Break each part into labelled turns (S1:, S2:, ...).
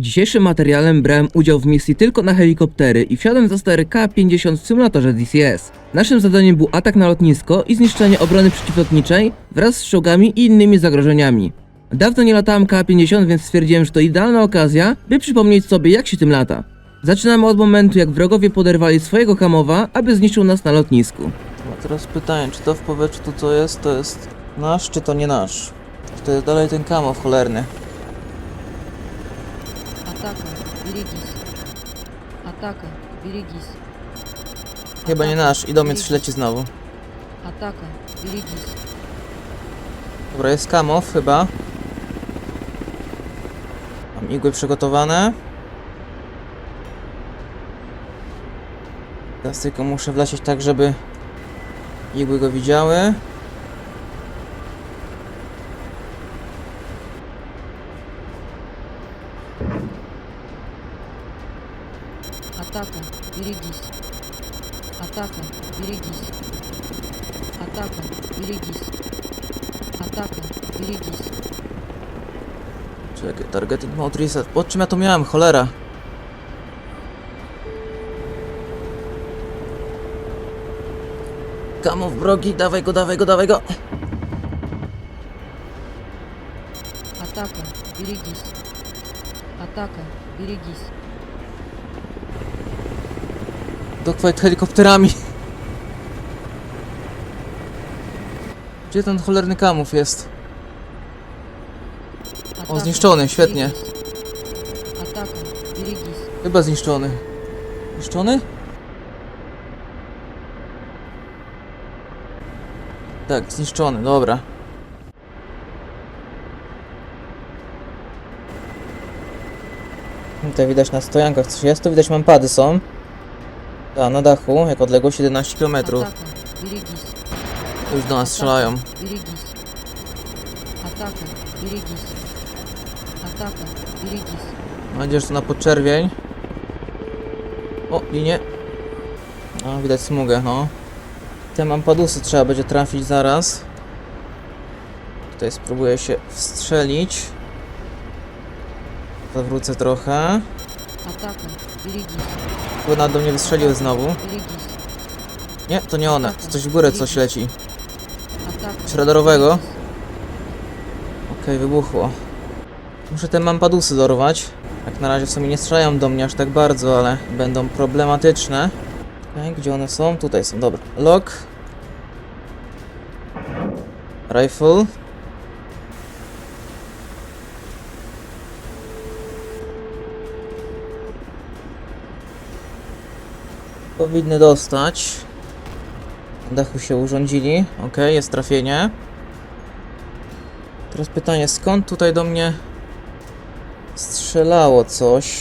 S1: Dzisiejszym materiałem brałem udział w misji tylko na helikoptery i wsiadłem za stery K-50 w symulatorze DCS. Naszym zadaniem był atak na lotnisko i zniszczenie obrony przeciwlotniczej wraz z czołgami i innymi zagrożeniami. Dawno nie latałem K-50, więc stwierdziłem, że to idealna okazja, by przypomnieć sobie jak się tym lata. Zaczynamy od momentu, jak wrogowie poderwali swojego hamowa, aby zniszczył nas na lotnisku.
S2: A teraz pytanie, czy to w powietrzu tu co jest, to jest nasz, czy to nie nasz? To jest dalej ten kamow cholerny?
S3: Атака, берегись. Атака, берегись.
S2: Chyba nie
S3: Атака,
S2: nasz i do mnie
S3: берегись.
S2: coś leci znowu.
S3: Атака, берегись.
S2: Dobra, jest kamow chyba. Mam igły przygotowane. Teraz tylko muszę wlecieć tak, żeby igły go widziały.
S3: Атака, берегись. Атака, берегись. Атака, берегись. Атака, берегись.
S2: Czekaj, targeting mode reset. Po czym ja to miałem? Cholera. Kamow wrogi, dawaj go, dawaj go, dawaj go.
S3: Атака, берегись. Атака, берегись.
S2: dokładnie helikopterami. Gdzie ten cholerny kamów jest?
S3: O,
S2: zniszczony, świetnie. Chyba zniszczony. Zniszczony? Tak, zniszczony, dobra. No, tutaj widać na stojankach coś jest, tu widać mampady są. A, na dachu, jak odległość 11 km. Już do nas strzelają. Mam nadzieję, że to na podczerwień. O, linie. A, widać smugę, no. Te mam padusy, trzeba będzie trafić zaraz. Tutaj spróbuję się wstrzelić. Zawrócę trochę.
S3: Ataka.
S2: Ligis. Kurna do mnie wystrzeliły znowu. Nie, to nie one. To coś w górę coś leci. Coś radarowego. Okej, okay, wybuchło. Muszę te mampadusy dorwać. Jak na razie w sumie nie strzelają do mnie aż tak bardzo, ale będą problematyczne. Okay, gdzie one są? Tutaj są, dobra. Lock. Rifle. Powinny dostać. Dachu się urządzili. Ok, jest trafienie. Teraz pytanie, skąd tutaj do mnie strzelało coś?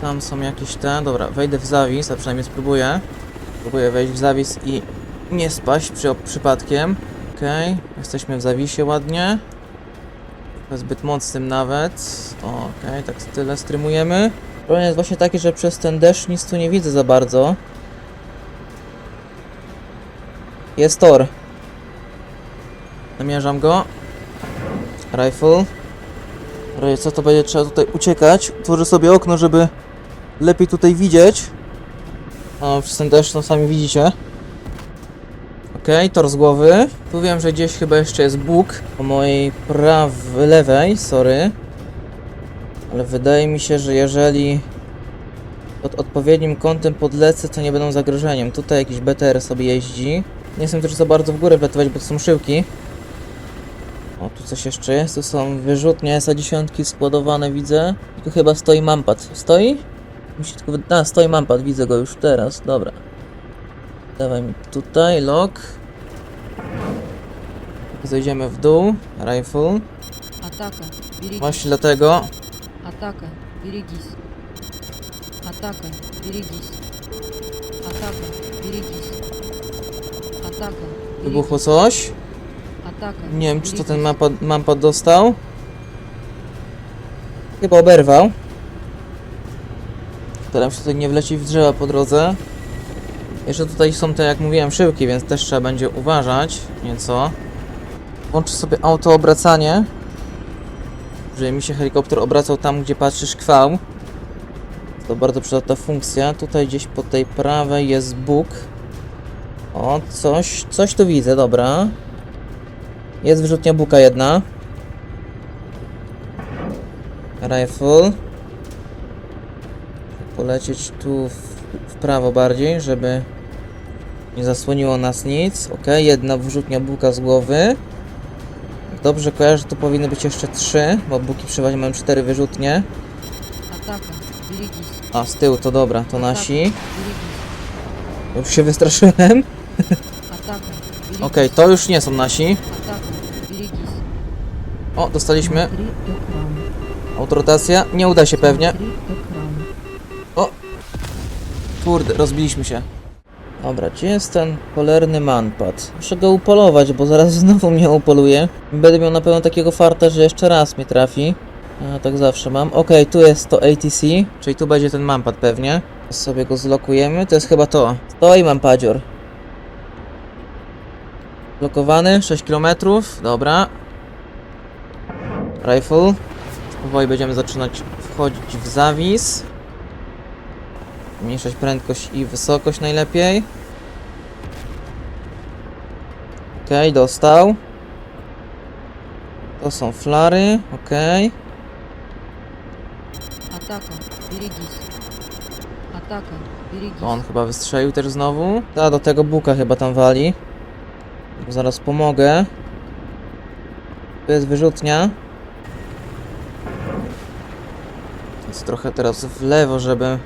S2: Tam są jakieś te. Dobra, wejdę w zawis, a przynajmniej spróbuję. Spróbuję wejść w zawis i nie spaść przy, przypadkiem. Okej, jesteśmy w zawisie ładnie. Zbyt mocnym nawet. Okej, tak tyle strymujemy. Problem jest właśnie taki, że przez ten deszcz nic tu nie widzę za bardzo. Jest tor. Namierzam go. Rifle. Rej, co to będzie trzeba tutaj uciekać? Tworzę sobie okno, żeby lepiej tutaj widzieć. O, przez ten deszcz, no sami widzicie. Okej, tor z głowy. Tu wiem, że gdzieś chyba jeszcze jest Bóg po mojej prawej, lewej, sorry. Ale wydaje mi się, że jeżeli pod odpowiednim kątem podlecę, to nie będą zagrożeniem. Tutaj jakiś BTR sobie jeździ. Nie jestem też za bardzo w górę wlatywać, bo to są szyłki. O, tu coś jeszcze jest. Tu są wyrzutnie SA10 składowane, widzę. Tu chyba stoi mampad. Stoi? Musi tylko... A, stoi mampad, widzę go już teraz. Dobra. Dawaj mi tutaj, lock. Zejdziemy w dół. Rifle.
S3: Ataka.
S2: Właśnie dlatego
S3: Атака, берегись. Атака, берегись. Атака, берегись. Атака, берегись.
S2: wybuchło coś.
S3: Атака,
S2: Nie wiem, czy to ten
S3: берегись.
S2: mampad, mampad dostał. Chyba oberwał. Staram się tutaj nie wlecieć w drzewa po drodze. Jeszcze tutaj są te, jak mówiłem, szyłki, więc też trzeba będzie uważać nieco. Włączę sobie auto obracanie. żeby mi się helikopter obracał tam, gdzie patrzy szkwał. To bardzo przydatna funkcja. Tutaj gdzieś po tej prawej jest Bóg. O, coś, coś tu widzę, dobra. Jest wyrzutnia buka jedna. Rifle. Polecieć tu w, w prawo bardziej, żeby nie zasłoniło nas nic. Ok, jedna wyrzutnia buka z głowy dobrze kojarzę, to powinny być jeszcze trzy, bo buki przeważnie mają cztery wyrzutnie. A, z tyłu to dobra, to nasi. Już się wystraszyłem.
S3: Ataka,
S2: Okej, to już nie są nasi. O, dostaliśmy. Autorotacja. Nie uda się pewnie.
S3: O!
S2: Kurde, rozbiliśmy się. Dobra, gdzie jest ten cholerny manpad? Muszę go upolować, bo zaraz znowu mnie upoluje. Będę miał na pewno takiego farta, że jeszcze raz mnie trafi. A tak zawsze mam. Okej, tu jest to ATC, czyli tu będzie ten manpad pewnie. Sobie go zlokujemy, to jest chyba to. Stoi mampadzior. Blokowany, 6 km, dobra. Rifle. Powoli będziemy zaczynać wchodzić w zawis. Zmniejszać prędkość i wysokość najlepiej. Okej, dostał. To są flary, okej.
S3: Атака. Берегись. Атака. Берегись.
S2: On chyba wystrzelił też znowu. Ta, do tego buka chyba tam wali. Zaraz pomogę. Tu jest wyrzutnia. Jest trochę teraz w lewo, żeby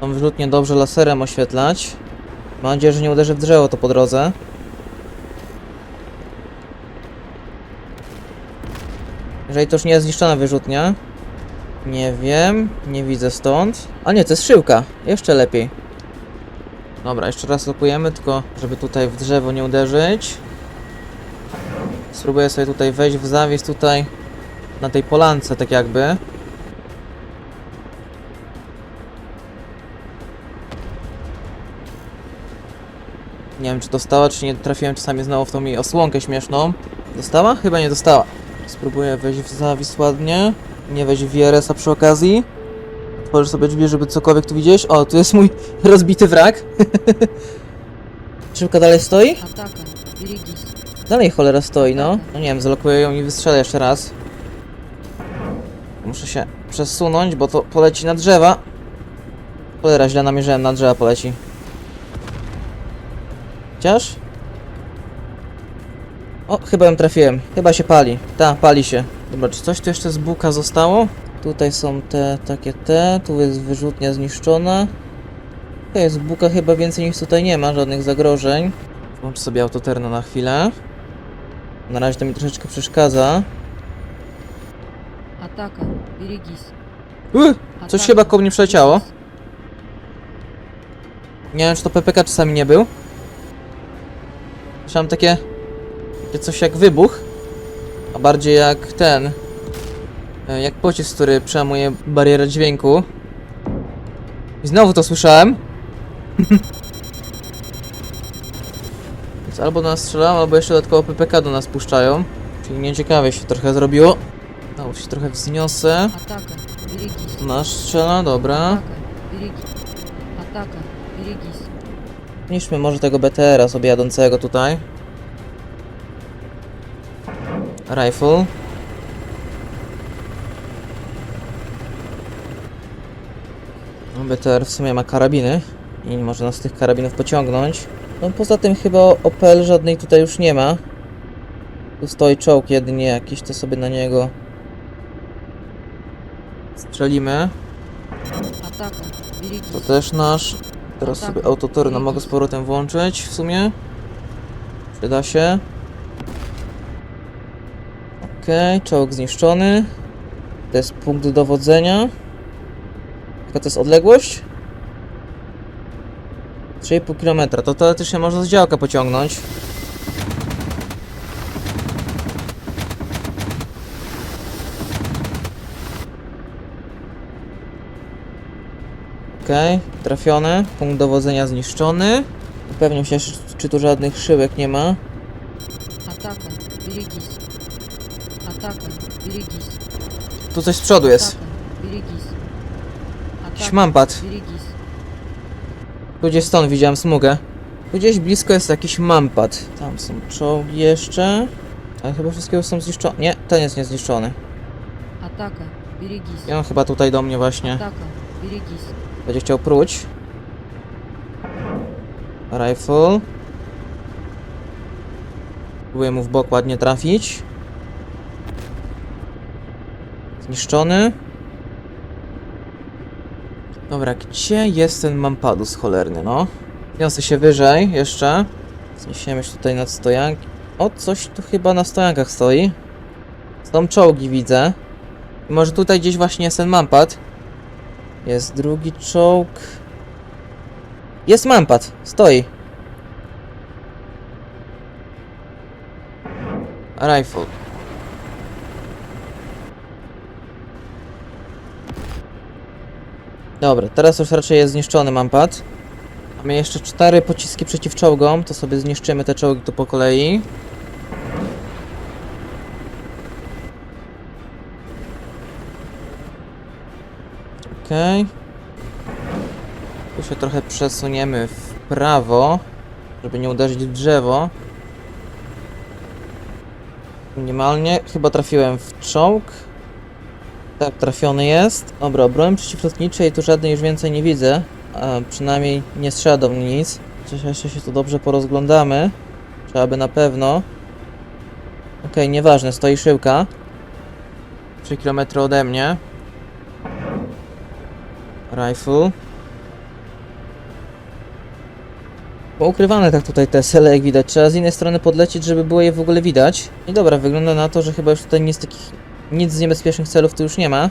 S2: tą wyrzutnię dobrze laserem oświetlać. Mam nadzieję, że nie uderzy w drzewo to po drodze. Jeżeli to już nie jest zniszczona wyrzutnia. Nie wiem, nie widzę stąd. A nie, to jest szyłka. Jeszcze lepiej. Dobra, jeszcze raz lokujemy, tylko żeby tutaj w drzewo nie uderzyć. Spróbuję sobie tutaj wejść w zawies tutaj na tej polance, tak jakby. Nie wiem, czy dostała, czy nie. Trafiłem czasami znowu w tą jej osłonkę śmieszną. Dostała? Chyba nie dostała. Spróbuję wejść w zawis ładnie. Nie wejść w IRS-a przy okazji. Otworzę sobie drzwi, żeby cokolwiek tu widzieć. O, tu jest mój rozbity wrak. Szybka dalej stoi? Dalej cholera stoi, no. No nie wiem, zlokuję ją i wystrzelę jeszcze raz. Muszę się przesunąć, bo to poleci na drzewa. Cholera, źle namierzyłem, na drzewa poleci. Chociaż? O, chyba ją trafiłem. Chyba się pali. Ta, pali się. Dobra, czy coś tu jeszcze z buka zostało? Tutaj są te, takie te. Tu jest wyrzutnia zniszczona. To jest buka chyba więcej niż tutaj nie ma, żadnych zagrożeń. Włącz sobie autoterno na chwilę. Na razie to mi troszeczkę przeszkadza.
S3: Ataka, Birigis.
S2: Uy, coś chyba koło mnie przeleciało. Nie wiem, czy to PPK czasami nie był. Słyszałem takie, takie coś jak wybuch, a bardziej jak ten, e, jak pocisk, który przełamuje barierę dźwięku. I znowu to słyszałem. Więc albo nas strzelają, albo jeszcze dodatkowo PPK do nas puszczają. Czyli nieciekawie się trochę zrobiło. Dało się trochę wzniosę. Nasz strzela, dobra.
S3: Ataka,
S2: Niszmy może tego BTR-a sobie jadącego tutaj. Rifle. No, BTR w sumie ma karabiny i może nas z tych karabinów pociągnąć. No poza tym chyba Opel żadnej tutaj już nie ma. Tu stoi czołg jedynie jakiś, to sobie na niego strzelimy. To też nasz. Teraz
S3: Tak.
S2: sobie autotorno mogę z powrotem włączyć w sumie. Przyda się. Okej, czołg zniszczony. To jest punkt dowodzenia. Jaka to jest odległość? 3,5 km. To teoretycznie można z działka pociągnąć. Okej, trafione. Punkt dowodzenia zniszczony. Upewniam się, czy- czy tu żadnych szyłek nie ma.
S3: Атака. Берегись. Атака. Берегись.
S2: tu coś z przodu jest.
S3: Атака. Берегись.
S2: Jakiś
S3: Атака.
S2: mampat.
S3: Берегись.
S2: Tu gdzieś stąd widziałem smugę. Tu gdzieś blisko jest jakiś mampat. Tam są czołgi jeszcze. Ale chyba wszystkie już są zniszczone. Nie, ten jest niezniszczony.
S3: Атака. Берегись.
S2: I on chyba tutaj do mnie właśnie
S3: Атака. Берегись.
S2: będzie chciał próć. Rifle. Próbuję mu w bok ładnie trafić. Zniszczony. Dobra, gdzie jest ten mampadus cholerny, no? Wniosę się wyżej jeszcze. Zniesiemy się tutaj nad stojanki. O, coś tu chyba na stojankach stoi. Są czołgi, widzę. I może tutaj gdzieś właśnie jest ten mampad. Jest drugi czołg. Jest mampad, stoi. Rifle. Dobra, teraz już raczej jest zniszczony mampad. Mamy jeszcze cztery pociski przeciw czołgom, to sobie zniszczymy te czołgi tu po kolei. Okej. Tu się trochę przesuniemy w prawo, żeby nie uderzyć w drzewo. Minimalnie. Chyba trafiłem w czołg. Tak, trafiony jest. Dobra, o broni przeciwlotniczej tu żadnej już więcej nie widzę. A przynajmniej nie strzela mnie nic. Chociaż jeszcze się tu dobrze porozglądamy. Trzeba by na pewno. Okej, nieważne, stoi szyłka. 3 km ode mnie. Rifle. Poukrywane tak tutaj te sele, jak widać. Trzeba z innej strony podlecieć, żeby było je w ogóle widać. I dobra, wygląda na to, że chyba już tutaj nic takich... Nic z niebezpiecznych celów tu już nie ma.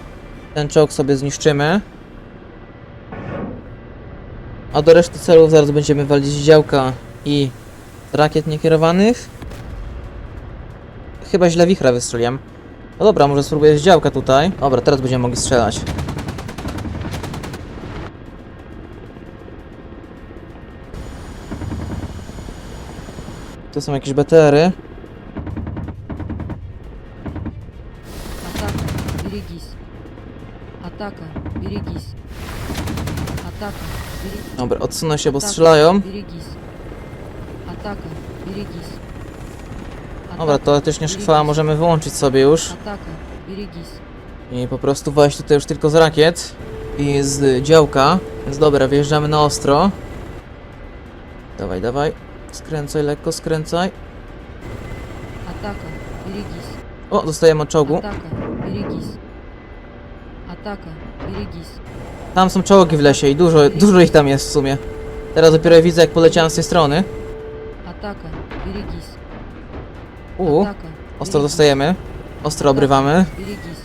S2: Ten czołg sobie zniszczymy. A do reszty celów zaraz będziemy walić działka i rakiet niekierowanych. Chyba źle wichra wystrzeliłem. No dobra, może spróbuję z działka tutaj. Dobra, teraz będziemy mogli strzelać. To są jakieś BTR-y.
S3: Атака. Берегись. Атака. Берегись. Атака. Берегись.
S2: Dobra, odsunę się, bo strzelają.
S3: Берегись. Атака. Берегись.
S2: Dobra, teoretycznie szchwała możemy wyłączyć sobie już.
S3: Атака. Берегись.
S2: I po prostu wejść tutaj już tylko z rakiet i z działka. Więc dobra, wjeżdżamy na ostro. Dawaj, dawaj. Skręcaj lekko, skręcaj.
S3: Ataka, Irigis.
S2: O, dostajemy od czołgu.
S3: Ataka, Irigis. Ataka, Irigis.
S2: Tam są czołgi w lesie i dużo, dużo ich tam jest w sumie. Teraz dopiero widzę, jak poleciałem z tej strony.
S3: Ataka,
S2: Irigis.
S3: U,
S2: ostro dostajemy. Ostro obrywamy.
S3: Irigis.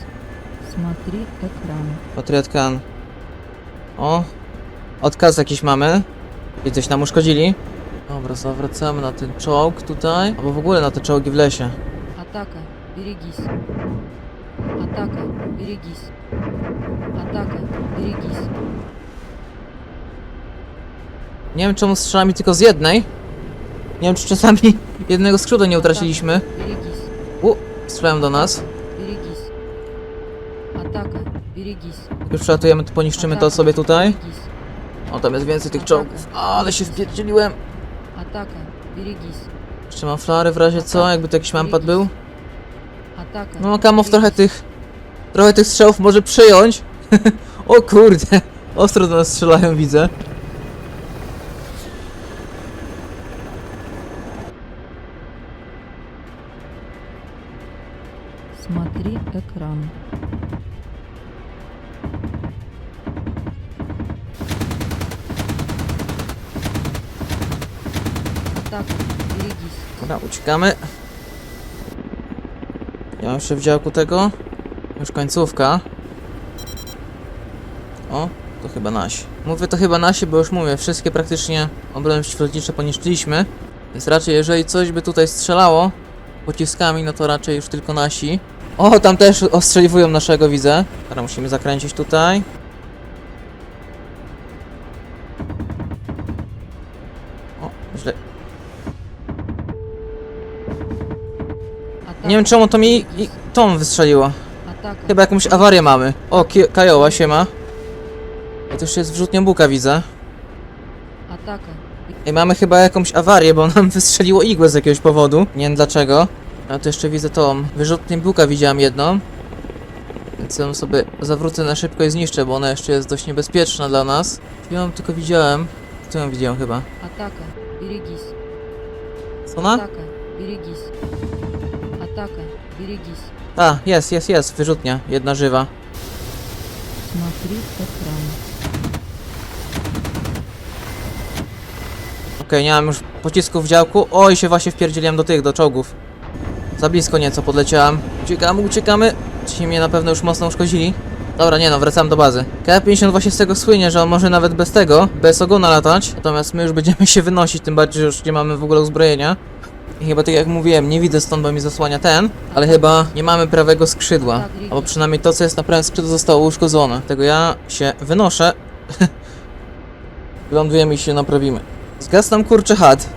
S2: Ekran. Patriotkan. O, odkaz jakiś mamy. I coś nam uszkodzili. Dobra, zawracamy na ten czołg tutaj. Albo w ogóle na te czołgi w lesie.
S3: Атака. Берегись. Атака. Берегись. Атака. Берегись.
S2: Nie wiem czemu strzelamy tylko z jednej. Nie wiem czy czasami jednego skrzydła nie utraciliśmy.
S3: Берегись.
S2: U, strzelają do nas.
S3: Берегись. Атака. Берегись.
S2: Już przelatujemy, to poniszczymy to
S3: Атака.
S2: sobie tutaj.
S3: Берегись.
S2: O, tam jest więcej tych czołgów. Ale się wpierdzieliłem.
S3: Атака. Берегись.
S2: Jeszcze mam flary w razie co, jakby to jakiś mampad był.
S3: Атака.
S2: No, Kamow trochę
S3: Берегись.
S2: tych... Trochę tych strzałów może przyjąć. o kurde. Ostro do nas strzelają, widzę. Dobra, uciekamy. Ja mam jeszcze w działku tego. Już końcówka. O, to chyba nasi. Mówię to chyba nasi, bo już mówię, wszystkie praktycznie obrony przeciwlotnicze poniszczyliśmy. Więc raczej jeżeli coś by tutaj strzelało pociskami, no to raczej już tylko nasi. O, tam też ostrzeliwują naszego, widzę. Teraz musimy zakręcić tutaj. Nie wiem czemu to mi tą wystrzeliło. Chyba jakąś awarię mamy. O, Kajoła się ma. I też jest wrzutnia buka, widzę. I mamy chyba jakąś awarię, bo nam wystrzeliło igłę z jakiegoś powodu. Nie wiem dlaczego. A tu jeszcze widzę tą. Wyrzutnię buka widziałam jedną. Więc ją sobie zawrócę na szybko i zniszczę, bo ona jeszcze jest dość niebezpieczna dla nas. Ja ją tylko widziałem. Tu ją widziałem chyba.
S3: Ataka. Irigis.
S2: Co ona?
S3: Ataka. Irigis Атака. Берегись.
S2: A, jest, jest, jest, wyrzutnia. Jedna żywa.
S3: Смотри экран.
S2: Okej, nie mam już pocisków w działku. Oj, się właśnie wpierdzieliłem do tych, do czołgów. Za blisko nieco podleciałem. Uciekamy, uciekamy. Ci mnie na pewno już mocno uszkodzili. Dobra, nie no, wracam do bazy. K-50 właśnie z tego słynie, że on może nawet bez tego, bez ogona latać. Natomiast my już będziemy się wynosić, tym bardziej, że już nie mamy w ogóle uzbrojenia. Chyba tak jak mówiłem, nie widzę stąd, bo mi zasłania ten, ale chyba nie mamy prawego skrzydła. Albo przynajmniej to, co jest na prawym skrzydle zostało uszkodzone. Tego ja się wynoszę. Lądujemy i się naprawimy. Zgasł nam kurczy chat.